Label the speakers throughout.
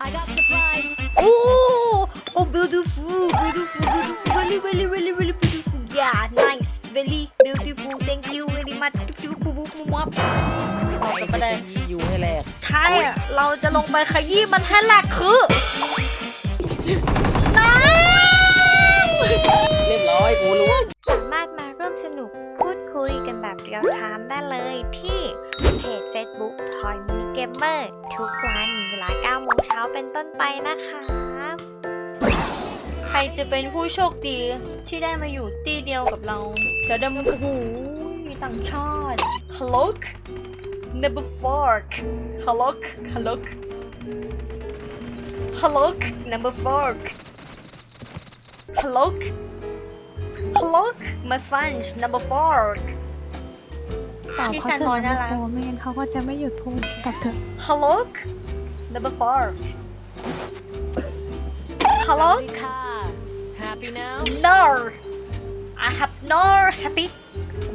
Speaker 1: I got supplies.
Speaker 2: Oh, oh, beautiful, beautiful, beautiful, really, really, really, really beautiful. Yeah, nice, very beautiful. Thank you very much. จุ๊บปุ๊บปุ๊บปุ๊บปุ๊บออกจากประเด็น
Speaker 3: ยี่อยู่ให้แรก
Speaker 2: ใช่อะเราจะลงไปขยี้มันให้แหลกคือน้ำ
Speaker 3: เรียบร้อยกูรู้
Speaker 2: สามารถมาร่วมสนุกพูดคุยกันแบบเรียลไทม์ได้เลยที่เพจ Facebook p o i m i Gamer ทุกวันเวลา9โมงเช้าเป็นต้นไปนะคะ ใครจะเป็นผู้โชคดีที่ได้มาอยู่ตีเดียวกับเราจะดำโอ้โหต่างชาติ Hello Number four Hello Hello Hello Number four Hello Hello my friends Number four
Speaker 4: ตอบ
Speaker 2: พี่
Speaker 4: เขา
Speaker 2: แฟน
Speaker 4: เถ
Speaker 2: บอ
Speaker 4: อะ
Speaker 2: ลน่า
Speaker 4: นะ
Speaker 2: รัก
Speaker 4: โอ้ไม่งั้นเขาก็จะไม่หยุดพูดตอบเถอะ
Speaker 2: Hello Number four Hello
Speaker 1: Sawadika. Happy now?
Speaker 2: No I have no happy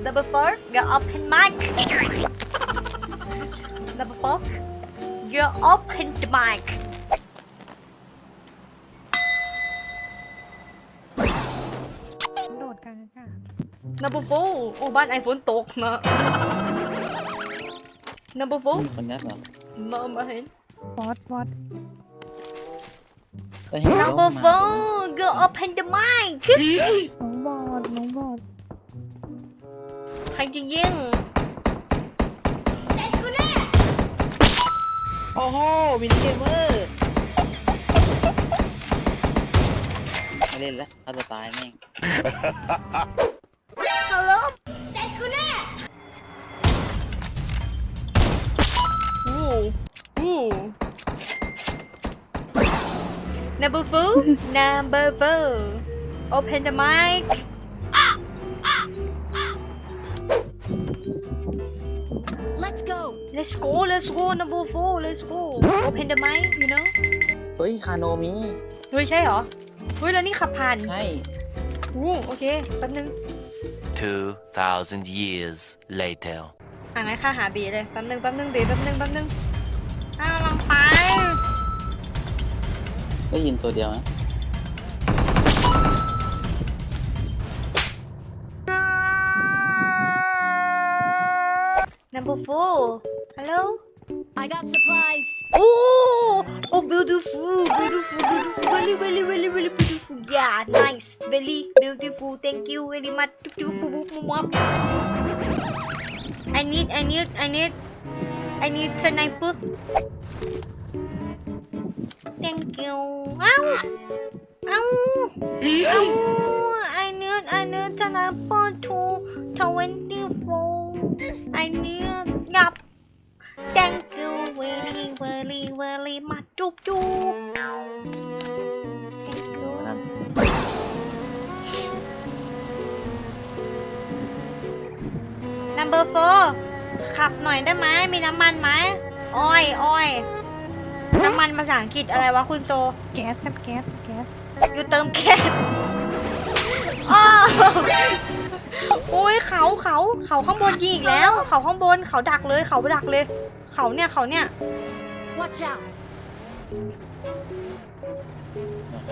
Speaker 2: Number four you open mic Number four you open the mic Number four โอ้บ้านไอฝนตกนะ Number four
Speaker 3: คนยัดเหรอ
Speaker 2: มามาเห็น
Speaker 4: บอสบอส
Speaker 3: แต่เห็นเขา
Speaker 2: Number
Speaker 3: มา
Speaker 2: four you open the mic
Speaker 4: น้องบอสน้องบอส
Speaker 2: ใครจะยิง
Speaker 3: โอ้โหมินิเกมเมอร์ไม่เล่นแล้วเขาจะตายแม่ง
Speaker 2: อู้อู้ Number four Number four Open the mic
Speaker 1: Let's go.
Speaker 2: Let's go Let's go Number four Let's go Open the mic you know
Speaker 3: เฮ้ยคาโนมี
Speaker 2: เฮ้ยใช่เหรอเฮ้ยแล้วนี่ขับผ่าน
Speaker 3: ใช่
Speaker 2: อู้โอเคแป๊บนึง
Speaker 5: 2,000 years later.
Speaker 2: อ่านไหมค่าหาบีเลยแป๊บนึงแป๊บนึงบีแป๊บนึงแป๊บนึงอ้าวลองไป
Speaker 3: ได้ยินตัวเดียวนะ
Speaker 2: Number four Hello
Speaker 1: I got supplies.
Speaker 2: Oh, oh, beautiful, beautiful, beautiful, really, really, really, really beautiful. Yeah, nice, very beautiful. Thank you very much. I need, I need, I need, I need sniper. Thank you. Ow, ow, ow. I need, I need sniper to twenty-four. I need, yup. Thank you very very very much จุ๊บจุ๊บ Number four ขับหน่อยได้ไหมมีน้ำมันไหมอ้อยอ้อยน้ำมันภาษาอังกฤษอะไรวะคุณโซ
Speaker 4: แก๊สครับแก๊สแก๊ส
Speaker 2: อยู่เติมแก๊สอ้าวโอ้ยเขาเขาเขาข้างบนยิงอีกแล้ว เขาข้างบนเขาดักเลย เขาดักเลย เขาเนี่ยเขาเนี่ย
Speaker 1: Watch out.
Speaker 3: โอเค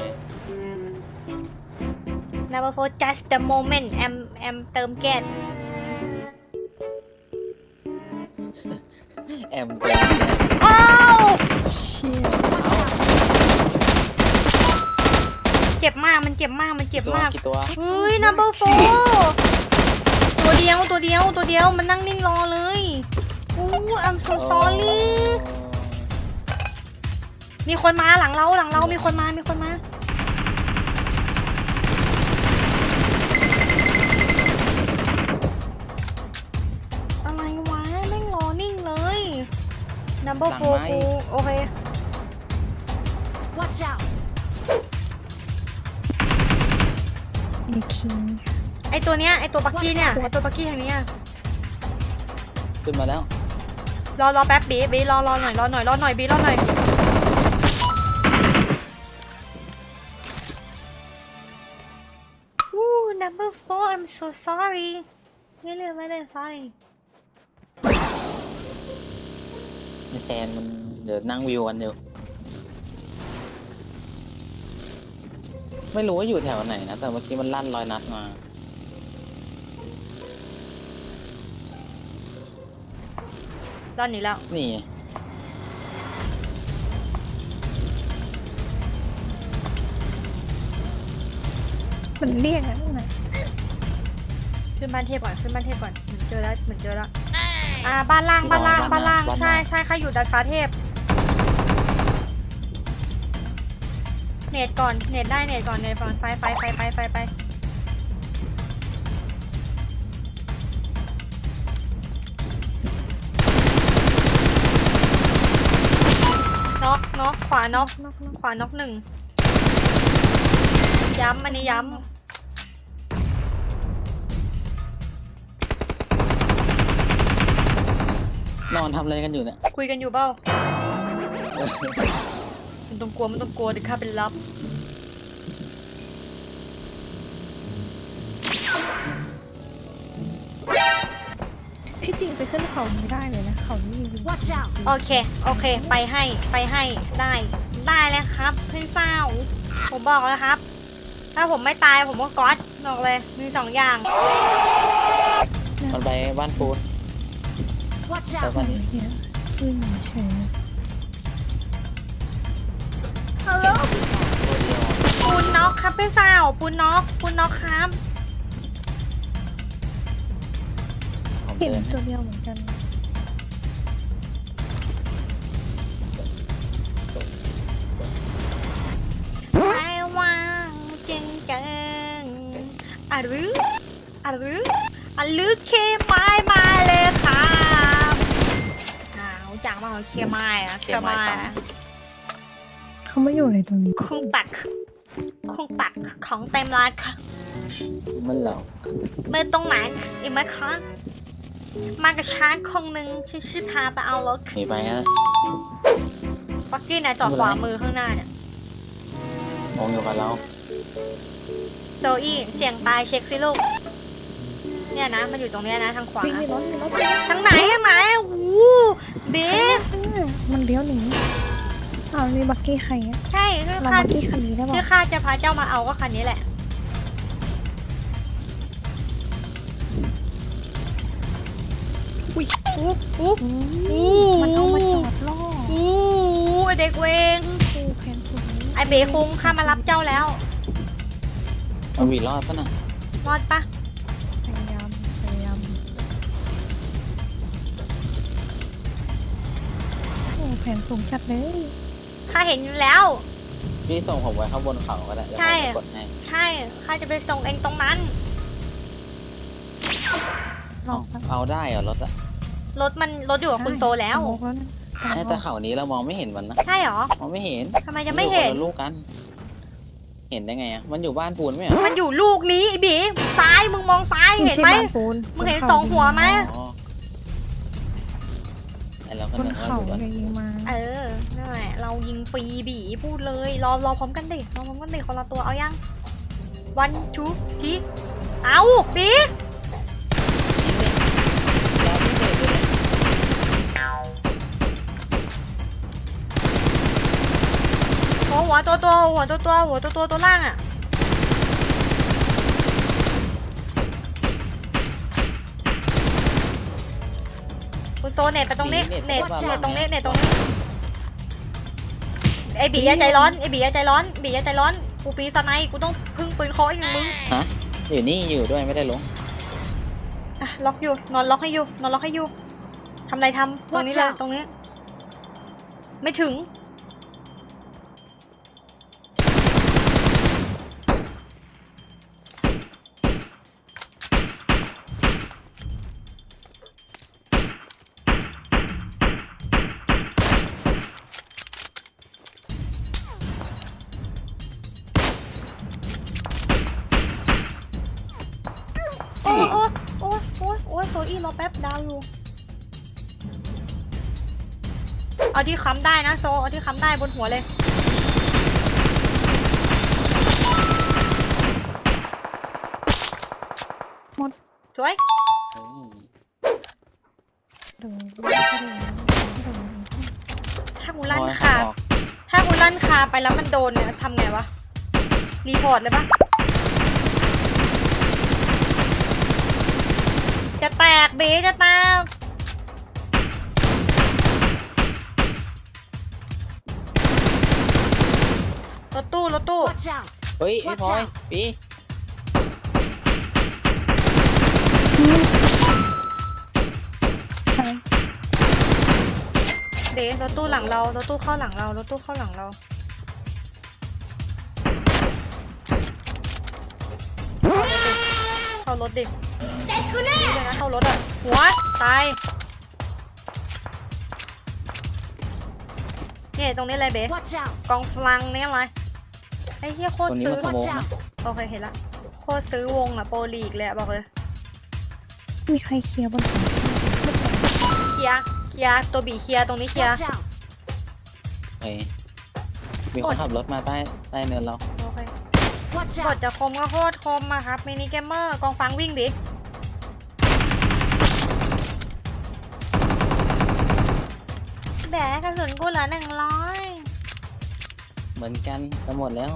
Speaker 2: Number four just the moment แอมแอมเติมแก๊ส
Speaker 3: แอมเป็น
Speaker 2: อ้าว
Speaker 4: เชี่ย
Speaker 2: เจ็บมากมันเจ็บมากมันเจ็บ
Speaker 3: ตัว
Speaker 2: มาก
Speaker 3: กี่ตัว
Speaker 2: เฮ้ย number four ตัวเดียวตัวเดียวตัวเดียวมันนั่งนิ่งรอเลยอู้ I'm so sorry มีคนมาหลังเราหลังเรามีคนมามีคนมา number
Speaker 3: หลัง
Speaker 2: four
Speaker 3: ไม้
Speaker 2: กูโอเค
Speaker 1: Watch out.
Speaker 4: ไอคิง
Speaker 2: ไอตัวเนี้ยไอตัวปักกี้เนี่ยไอตัวปักกี้ทางเนี้ย
Speaker 3: ขึ้นมาแล้ว
Speaker 2: รอรอแป๊บบีบีรอรอหน่อยรอหน่อยรอหน่อยบีรอหน่อยอู้ number four I'm so sorry ไม่เลยไม่เลย sorry
Speaker 3: มแคนมันเดี๋ยวนั่งวิวกันอยู่ไม่รู้ว่าอยู่แถวไหนนะ แต่เมื่อกี้มันลั่นรอยนัดมา
Speaker 2: ตอนนี้แล้ว
Speaker 3: นี่
Speaker 4: มันเรียกนะพวกนั้น
Speaker 2: ขึ้นบ้านเทพก่อน ขึ้นบ้านเทพก่อนเหมือนเจอแล้วเหมือนเจอแล้ว อ่าบ้านล่างบ้านล่างบ้านล่างใช่ใช่ค่ะอยู่ดัดฟ้าเทพ เนตก่อนเนตได้เนตก่อนเนตก่อนไฟไฟไฟไฟไฟไฟน็อกน็อกขวาน็อกขวาน็อกหนึ่งย้ำอันนี้ย้
Speaker 3: นอนทำอะไรกันอยู่เนี่ยำ
Speaker 2: คุยกันอยู่เปล่ามันต้องกลัวมันต้องกลัวเดี๋ยวข้าเป็นลับ
Speaker 4: ที่จริงไปขึ้นเขาไม่ได้เลยนะเขานี่จริง
Speaker 1: Watch out!
Speaker 2: โอเค โอเค ไปให้ ไปให้ ได้ ได้เลยครับเพื่อนเศร้าผมบอกแล้วครับ ถ้าผมไม่ตายผมก็ก๊อตบอกเลย มีสองอย่าง
Speaker 3: มันไปบ้านปูน
Speaker 1: Watch
Speaker 3: ไป
Speaker 1: out!
Speaker 3: บ้าน
Speaker 4: ๆ
Speaker 3: นี้
Speaker 4: เฮียขึ้นเฉย
Speaker 1: Hello?
Speaker 3: ตัวเดียว
Speaker 2: ปูนน็อกครับเพื่อนเศร้าปูนน็อกปูนน็อกครับ
Speaker 3: ผม
Speaker 4: เห็น
Speaker 3: เดิน
Speaker 4: ตัวเดียวเหมือนกัน
Speaker 2: ไม่ว่างจริงจังอะหรืออะหรืออะหรือเคไม้มาเลยครับอ้าว จังมากเลยเคไม้อะเคไม้อะ
Speaker 4: เขาไม่อยู่ในตรงนี้
Speaker 2: คุงปัก คุงปักของเต็มร้านค่ะ
Speaker 3: มันเหล่า
Speaker 2: เมื่อตรงไหนอีกไหมคะมากับช้างคงหนึ่งชื่อชื่อพาไปเอารถ
Speaker 3: หนีไปนะ
Speaker 2: ปักกี้เนี่ยจอดขวามือข้างหน้าเนี่ย
Speaker 3: มองอยู่กับเรา
Speaker 2: โซอี้เสียงตายเช็คสิลูก เนี่ยนะ มันอยู่ตรงเนี้ยนะ ทางขวา
Speaker 4: วิ่งในรถในรถ
Speaker 2: ทางไหนทางไหนโอ้โหเบส
Speaker 4: อะมันเลี้ยวหนีอ้าวนี่บักกี้ใครอะ
Speaker 2: ใช่คือ
Speaker 4: เรา
Speaker 2: ข้า
Speaker 4: บักกี้คันนี้ได้
Speaker 2: ที่
Speaker 4: ป่ะ
Speaker 2: ข้าจะพาเจ้ามาเอาก็คันนี้แหละ
Speaker 4: อุ้ย
Speaker 2: อู้อู้
Speaker 4: อืม
Speaker 2: อู้
Speaker 4: มันเอามาจอดล่อ
Speaker 2: อู้ไอ้เด็กเวง
Speaker 4: ครูแคนสูง
Speaker 2: ไอเบคุงข้ามารับเจ้าแล้ว
Speaker 3: เอาหวีรอดปะน่ะ
Speaker 2: รอดปะ
Speaker 4: แผนสูงจัดเลย
Speaker 2: ข้าเห็นอยู่แล้ว
Speaker 3: พี่ส่งผมไว้ข้างบนเขาก็ได้เดี๋ยว
Speaker 2: ใช่
Speaker 3: ผมจะกดให้
Speaker 2: ใช่ ข้าจะไปส่งเองตรงนั้น
Speaker 4: ลอ
Speaker 3: เอา
Speaker 4: ง
Speaker 3: เอาได้เหรอรถอะ
Speaker 2: รถมันรถอยู่กับคุณโซแล้ว
Speaker 4: สมมุติว่านะ
Speaker 3: ไอ้แต่เขานี้เรามองไม่เห็นมันนะ
Speaker 2: ใช่เหรอ
Speaker 3: มองไม่เห็น
Speaker 2: ทำไมจะไม่เห็น
Speaker 3: อยู่คละลูกกัน เห็นได้ไงอะมันอยู่บ้านปูนไหมเหรอ
Speaker 2: มันอยู่ลูกนี้ไอ้บีซ้ายมึงมองซ้ายเห็นไหม
Speaker 4: ใช่บ้าปูน
Speaker 2: มึงเห็นสองหัวไหม
Speaker 3: อ๋อไอ้ เราก็
Speaker 4: บน
Speaker 3: นึกว่า
Speaker 4: เขา
Speaker 3: อยู่บ้าน
Speaker 4: เลยยิงมา
Speaker 2: เออนั่นแหละเรายิงฟรีบีพูดเลย รอรอพร้อมกันดิรอพร้อมกันดิคนละตัวเอายังวันชูทีเอาบี
Speaker 3: แล้วพี่เบรกด้วยเนี่ย
Speaker 2: หัวหัวตัวตัวหัวตัวตัวหัวตัวตัวตัวล่างอะ คุณโซเน็ตไปตรงนี้เน็ตเน็ตตรงนี้เน็ตตรงนี้ไอบีอย่าใจร้อนไอบีอย่าใจร้อนบีอย่าใจร้อนกูปีสไนกูต้องพึ่งปืนเคาะอย่างมึง
Speaker 3: ฮะอยู่นี่อยู่ด้วยไม่ได้ลง
Speaker 2: อะล็อกอยู่นอนล็อกให้อยู่นอนล็อกให้อยู่ทำอะไรทำตรงนี้เลย
Speaker 1: Watch out
Speaker 2: ตรงนี้ ไม่ถึง อ้โซอี้รอแป๊บดาวอยู่เอาที่ค้ำได้นะโซเอาที่ค้ำได้บนหัวเลยสวย
Speaker 3: เฮ้ย
Speaker 4: ดูดู
Speaker 2: ถ้ากูลั่น
Speaker 3: พอให้
Speaker 2: คา
Speaker 3: เขาออก
Speaker 2: ถ้ากูลั่นคาไปแล้วมันโดนเนี่ยทำไงวะ รีพอร์ตเลยปะ จะแตกเบจะแตกรถตู้รถตู้
Speaker 1: Watch out!
Speaker 3: เฮ้ยไอ้พลอยปี
Speaker 4: ใช่
Speaker 2: เบรถตู้หลังเรารถตู้เข้าหลังเรารถตู้เข้าหลังเรา เข้ารถดิ เข้ารถดินี่เลยนะเข้ารถอะหัวตายเนี่ยตรงนี้เลยเบ
Speaker 1: Watch out!
Speaker 2: กองฟลังเนี่ยอะไรไอ้เหี้ยโคต
Speaker 3: ตัว
Speaker 2: ร
Speaker 3: นี้
Speaker 2: ซื้
Speaker 3: มั
Speaker 2: อน
Speaker 3: ขโม
Speaker 1: Watch
Speaker 3: ยนะ
Speaker 1: out!
Speaker 2: โอเคเห็นละโคตรซื้อวงอะโปรลีกเลยอะบอกเลย
Speaker 4: มีใครเคลียร์บนเขา
Speaker 2: เคลียร์เคลียร์ตัวบีเคลียร์ตรงนี้เคลียร์
Speaker 1: Watch out!
Speaker 3: เฮ้ยมีคนขับรถมาใต้ใต้เนินเรา
Speaker 2: โอเค
Speaker 1: Watch
Speaker 2: บท
Speaker 1: out!
Speaker 2: จะคมก็โคตรคมอะครับมินิเกมเมอร์กองฟังวิ่งดิ แบกกระสุนกูเหลือหนึ่งร้อย
Speaker 3: เหมือนกันจะหมดแล้ว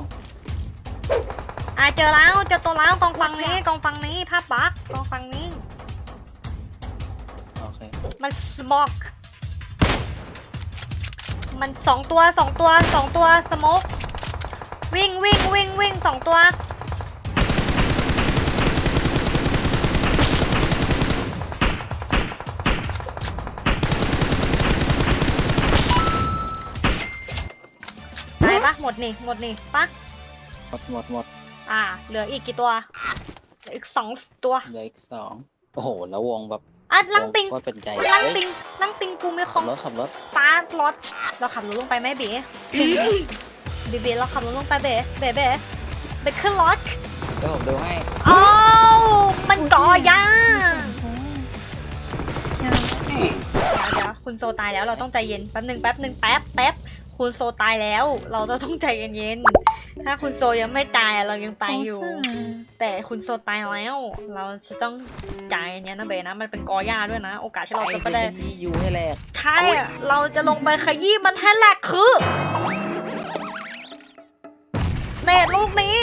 Speaker 2: อะเจอแล้วเจอตัวแล้วกองฟังนี้กองฟังนี้ภาพบักกองฟังนี้
Speaker 3: โอเค
Speaker 2: มันสมอกมันสองตัวสองตัวสองตัวสโมกวิ่งวิ่งวิ่งวิ่งสองตัว ปะหมดนี่หมดนี่ปะ
Speaker 3: หมดหมดหมด
Speaker 2: อ่า เหลืออีกกี่ตัวเหลืออีกสองตัว
Speaker 3: เหลืออีกสองโอ้โห แล้ววงแบบ
Speaker 2: อะลังติง
Speaker 3: วก็เป็นใจ
Speaker 2: ลัง
Speaker 3: เฮ้ย
Speaker 2: ติงลังติงกูไม่ค
Speaker 3: ขั
Speaker 2: อบง
Speaker 3: รถขับรถ
Speaker 2: สตาร์ทรถเราขับรถลงไปไหมเบ๋เบ๋เบ๋เราขับรถลงไปเบ๋เบ๋เบ๋เบ๋ขึ้นรถ
Speaker 3: เดี๋ยวผมดูให้
Speaker 2: โอ้าวมันก่อยา
Speaker 4: โอ้ยาว
Speaker 2: เดี๋ยวเดี๋ยวคุณโซตายแล้วเราต้องใจเย็นแป๊บหนึ่งแป๊บหนึ่งแป๊บแป๊บ คุณโซตายแล้ว เราจะต้องใจเย็นๆ ถ้าคุณโซยังไม่ตายอะเรายังไปอยู่ แต่คุณโซตายแล้ว เราจะต้องจ่ายอันเนี้ยนะเบนะ มันเป็นกอหญ้าด้วยนะ โอกาสที่เราจะไปได้
Speaker 3: อ้ที่อยู่ให้แหลก
Speaker 2: ใช่อะเราจะลงไปขยี้มันให้แหลกคือเนตลูกนี้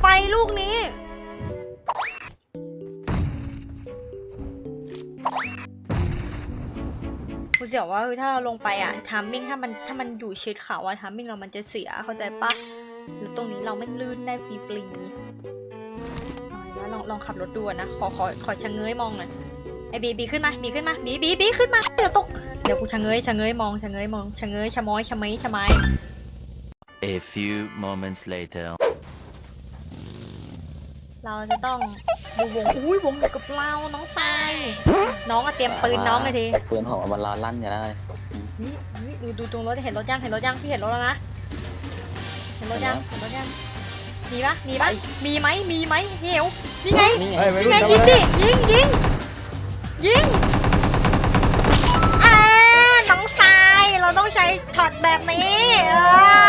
Speaker 2: ไฟลูกนี้ กูเสียวว่าเฮ้ยถ้าเราลงไปอะทามมิ่งถ้ามันถ้ามันอยู่ชิดเขาอะทามมิ่งเรามันจะเสียเข้าใจปะหรือตรงนี้เราไม่ลื่นได้ฟรีๆเอาละลองลองขับรถดูอะนะขอขอขอชะเง้ยมองหน่อยไอ้บีบีขึ้นมาบีขึ้นมาบีบีบีขึ้นมาเดี๋ยวตกเดี๋ยวกูชะเง้ยชะเง้ยมองชะเง้ยมองชะเง้ยชะม้อยชะไม้ชะไม้
Speaker 5: A few moments later.
Speaker 2: เราจะต้อง ดูวงอุ้ยวงอยู่กับเราน้องตายน้องอะเตรียมปืนน้องเลยที
Speaker 3: ปืนผมเอามันรอลั่นอยู่แล้วเลย
Speaker 2: นี่นี่ดูดูตรงรถเห็นรถยังเห็นรถยังพี่เห็นรถแล้วนะเห็นรถยังเห็นรถยังมีปะมีปะมีไหมมีไหมเหี่ยวนี่ไง
Speaker 3: นี่ไง
Speaker 6: เฮ้ยไม่
Speaker 2: นี่
Speaker 6: รู้
Speaker 2: ไง
Speaker 6: ทำ
Speaker 2: ยิง
Speaker 6: ไม
Speaker 2: ดิยิงยิงยิงอ่าน้องทรายเราต้องใช้ช็อตแบบนี้อ่า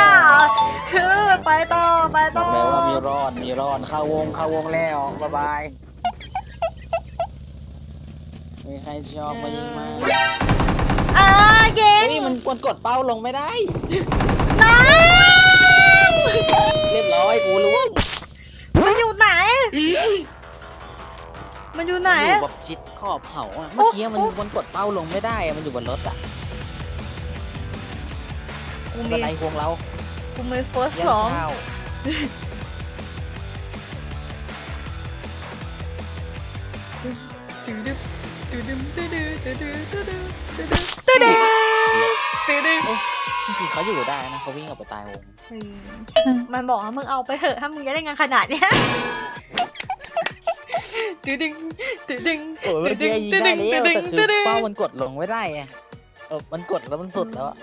Speaker 2: เออไปต่อไป
Speaker 3: บ
Speaker 2: ต่
Speaker 3: อ
Speaker 2: อ
Speaker 3: กเลยว่ามีรอดมีรอดเข้าวงเข้าวงแล้วบ๊ายบายมีใครชอบมายิงมา
Speaker 2: อ่าเย็น
Speaker 3: เฮ้ยมันกดกดเป้าลงไม่ได้
Speaker 2: น้อง
Speaker 3: เรียบร้อยกูรู้
Speaker 2: มันอยู่ไหน มันอยู่ไหน
Speaker 3: อยู่แบบชิดขอบเขาอะเมื่อกี้มันมันกดเป้าลงไม่ได้อะมันอยู่บนรถอะ
Speaker 2: กู
Speaker 3: บั
Speaker 2: มี
Speaker 3: นไดวงเรา
Speaker 2: กูมีเฟิร์ส
Speaker 3: ยัน
Speaker 2: สอง
Speaker 3: เช้า
Speaker 2: ตึ๊ดตึ๊ดตึ๊ดตึ๊ด
Speaker 3: จริงๆเขาอยู่ได้นะเขาวิ่งออกไปตายวง
Speaker 2: มันบอกว่ามึงเอาไปเถอะถ้ามึงจะได้งานขนาดเนี้ยตึ๊ดดึงตึ๊ดดึง
Speaker 3: โอ้ยเมื่อกี้ยิงได้แล้วแต่คือเป้ามันกดลงไม่ได้อะเออมันกดแล้วมันสุดแล้วอะ